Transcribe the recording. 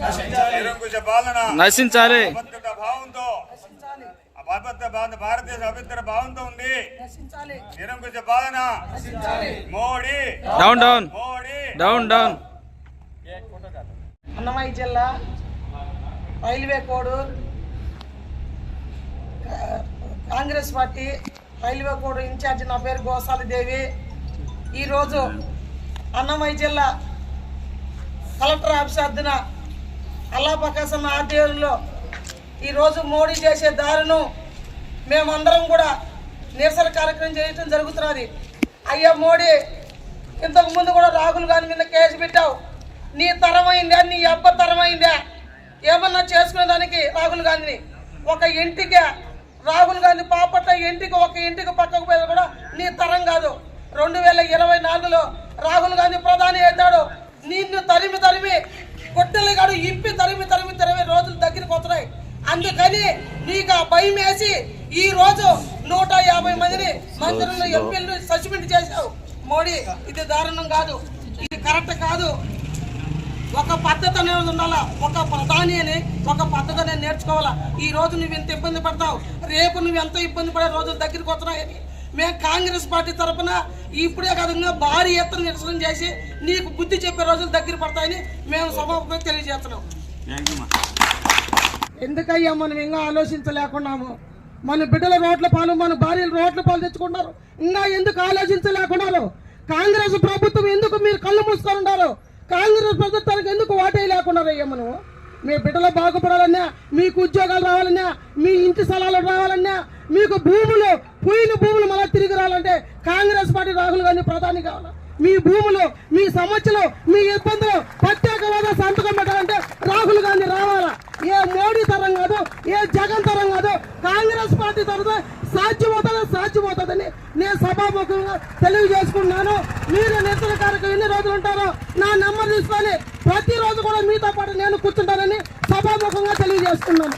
నిరంకుశ పాలన. నశించాలి. భావంతో. భారతదేశ భావంతో ఉంది. నిరంకుశ పాలన. Modi. Down down. Modi. Down down. Annamayya జిల్లా railway Kodur. Congress party railway Kodur incharge నా పేరు గోసాలి దేవి. ఈరోజు అన్నమయ్య జిల్లా కలెక్టర్ ఆఫీస్ అద్దున అల్లాపకాసన్న ఆధ్వర్యంలో ఈరోజు మోడీ చేసే దారును మేమందరం కూడా నిరసన కార్యక్రమం చేయటం జరుగుతున్నది. అయ్యా మోడీ ఇంతకుముందు కూడా రాహుల్ గాంధీ మీద కేసు పెట్టావు. నీ తరమైందా నీ అబ్బ తరమైందా? ఏమన్నా చేసుకునే దానికి రాహుల్ గాంధీని? ఒక ఇంటికి రాహుల్ గాంధీ పాపట్ల ఇంటికి ఒక ఇంటికి పక్కకు పోయేది కూడా నీ తరం కాదు. రెండు వేల ఇరవై నాలుగులో రాహుల్ గాంధీ ప్రధాని అవుతాడు. నిన్ను తరిమి తరిమి కొట్టెలుగాడు ఇప్పి తరిమి తరిమి తరిమి రోజులు దగ్గరికి వస్తున్నాయి. అందుకని నీకు ఆ భయం వేసి ఈ రోజు నూట యాభై మందిని మంత్రులను ఎంపీలను సస్పెండ్ చేశావు. మోడీ ఇది దారుణం కాదు. ఇది కరెక్ట్ కాదు. ఒక పద్ధతి అనేది ఉండాలా? ఒక ప్రధాని అని ఒక పద్ధతి అనేది నేర్చుకోవాలా? ఈ రోజు నువ్వు ఎంత ఇబ్బంది పడతావు. రేపు నువ్వు ఎంత ఇబ్బంది పడే రోజులు దగ్గరికి వస్తున్నాయని మేము కాంగ్రెస్ పార్టీ తరఫున ఇప్పుడే కాదంగా భారీ ఎత్తున నిరసన చేసి నీకు బుద్ధి చెప్పే రోజులు దగ్గర పడతాయని మేము సభకు తెలియజేస్తున్నాం. ఎందుకయ్యా మనం ఇంకా ఆలోచించలేకున్నాము? మన బిడ్డల రోడ్ల పాలు మన భార్యల రోడ్ల పాలు తెచ్చుకుంటారు ఇంకా ఎందుకు ఆలోచించలేకున్నారు? కాంగ్రెస్ ప్రభుత్వం ఎందుకు మీరు కళ్ళు మూసుకొని ఉన్నారు? కాంగ్రెస్ ప్రభుత్వానికి ఎందుకు ఓటే లేకున్నారు అయ్యా మనం? మీ బిడ్డలు బాగుపడాలన్నా మీకు ఉద్యోగాలు రావాలన్నా మీ ఇంటి స్థలాలు రావాలన్నా మీకు భూములు పోయిన భూములు మళ్ళీ తిరిగి రావాలంటే కాంగ్రెస్ పార్టీ రాహుల్ గాంధీ ప్రధాని కావాలి? మీ భూములు మీ సమస్యలు మీ ఇబ్బందులు ప్రత్యేకవాద సంతకం పెట్టాలంటే రాహుల్ గాంధీ రావాలా? ఏ మోడీ తరం కాదు ఏ జగన్ తరం కాదు కాంగ్రెస్ పార్టీ తరఫున సాధ్యమవుతుందో సాధ్యమవుతుందని నేను సభాముఖంగా తెలియజేసుకున్నాను మీరు నిరసన కార్యక్రమం ఎన్ని రోజులు ఉంటారో నా నెంబర్ తీసుకొని ప్రతిరోజు కూడా మీతో పాటు నేను కూర్చుంటానని సభాముఖంగా తెలియజేస్తున్నాను.